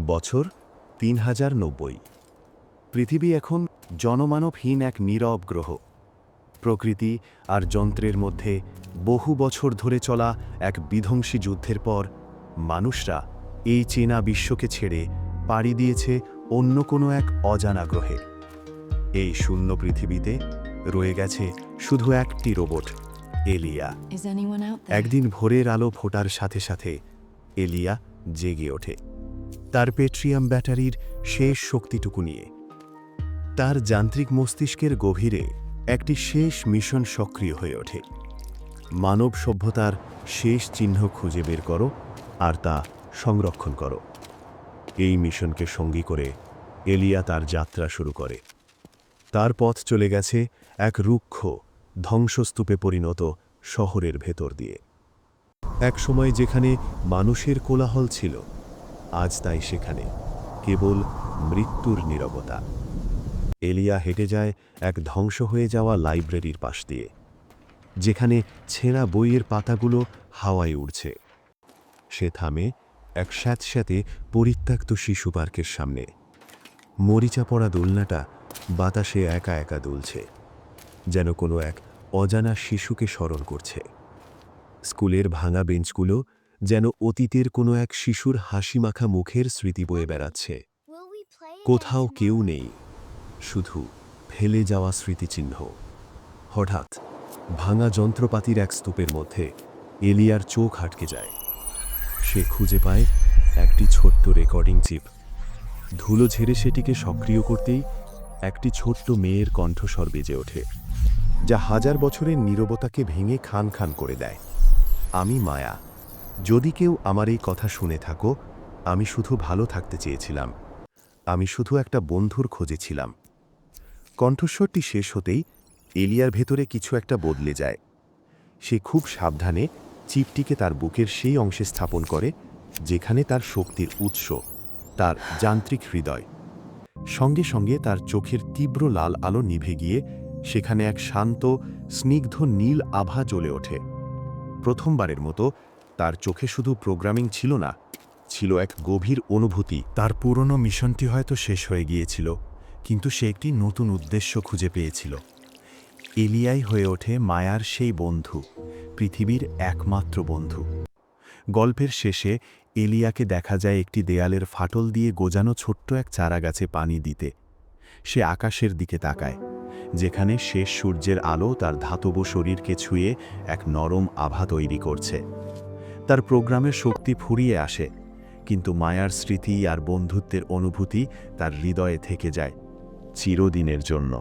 বছর তিন হাজার নব্বই। পৃথিবী এখন জনমানবহীন এক নীরব গ্রহ। প্রকৃতি আর যন্ত্রের মধ্যে বহু বছর ধরে চলা এক বিধ্বংসী যুদ্ধের পর মানুষরা এই চেনা বিশ্বকে ছেড়ে পাড়ি দিয়েছে অন্য কোনো এক অজানা গ্রহে। এই শূন্য পৃথিবীতে রয়ে গেছে শুধু একটি রোবট এলিয়া? একদিন ভোরের আলো ফোটার সাথে সাথে এলিয়া জেগে ওঠে। তার পেট্রিয়াম ব্যাটারির শেষ শক্তিটুকু নিয়ে। তার যান্ত্রিক মস্তিষ্কের গভীরে একটি শেষ মিশন সক্রিয় হয়ে ওঠে। মানব সভ্যতার শেষ চিহ্ন খুঁজে বের করো আর তা সংরক্ষণ করো। এই মিশনকে সঙ্গী করে এলিয়া তার যাত্রা শুরু করে। তার পথ চলে গেছে এক রুক্ষ, ধ্বংসস্তূপে পরিণত শহরের ভেতর দিয়ে। এক সময় যেখানে মানুষের কোলাহল ছিল আজ তাই সেখানে, কেবল মৃত্যুর নীরবতা। এলিয়া হেঁটে যায় এক ধ্বংস হয়ে যাওয়া লাইব্রেরির পাশ দিয়ে, যেখানে ছেঁড়া বইয়ের পাতাগুলো হাওয়ায় উড়ছে। সে থামে এক স্যাঁতস্যাঁতে পরিত্যক্ত শিশু পার্কের সামনে। মরিচা পড়া দোলনাটা বাতাসে একা একা দুলছে, যেন কোনো এক অজানা শিশুকে স্মরণ করছে। স্কুলের ভাঙা বেঞ্চগুলো যেন অতীতের কোনো এক শিশুর হাসিমাখা মুখের স্মৃতি বয়ে বেড়াচ্ছে। কোথাও কেউ নেই শুধু ফেলে যাওয়া স্মৃতিচিহ্ন। হঠাৎ ভাঙা যন্ত্রপাতির এক স্তূপের মধ্যে এলিয়ার চোখ আটকে যায়। সে খুঁজে পায় একটি ছোট্ট রেকর্ডিং চিপ। ধুলো ঝেড়ে সেটিকে সক্রিয় করতেই একটি ছোট্ট মেয়ের কণ্ঠস্বর বেজে ওঠে যা হাজার বছরের নীরবতাকে ভেঙে খান খান করে দেয়। আমি মায়া। যদি কেউ আমার এই কথা শুনে থাকো, আমি শুধু ভালো থাকতে চেয়েছিলাম। আমি শুধু একটা বন্ধুর খোঁজে ছিলাম। কণ্ঠস্বরটি শেষ হতেই এলিয়ার ভেতরে কিছু একটা বদলে যায়। সে খুব সাবধানে চিপটিকে তার বুকের সেই অংশে স্থাপন করে, যেখানে তার শক্তির উৎস, তার যান্ত্রিক হৃদয়। সঙ্গে সঙ্গে তার চোখের তীব্র লাল আলো নিভে গিয়ে সেখানে এক শান্ত, স্নিগ্ধ নীল আভা জ্বলে ওঠে। প্রথমবারের মতো তার চোখে শুধু প্রোগ্রামিং ছিল না, ছিল এক গভীর অনুভূতি। তার পুরনো মিশনটি হয়তো শেষ হয়ে গিয়েছিল, কিন্তু সে একটি নতুন উদ্দেশ্য খুঁজে পেয়েছিল। এলিয়াই হয়ে ওঠে মায়ার সেই বন্ধু, পৃথিবীর একমাত্র বন্ধু। গল্পের শেষে এলিয়াকে দেখা যায় একটি দেয়ালের ফাটল দিয়ে গোজানো ছোট্ট এক চারাগাছে পানি দিতে। সে আকাশের দিকে তাকায়, যেখানে শেষ সূর্যের আলো তার ধাতব শরীরকে ছুঁয়ে এক নরম আভা তৈরি করছে। তার প্রোগ্রামের শক্তি ফুরিয়ে আসে, কিন্তু মায়ার স্মৃতি আর বন্ধুত্বের অনুভূতি তার হৃদয়ে থেকে যায়, চিরদিনের জন্য।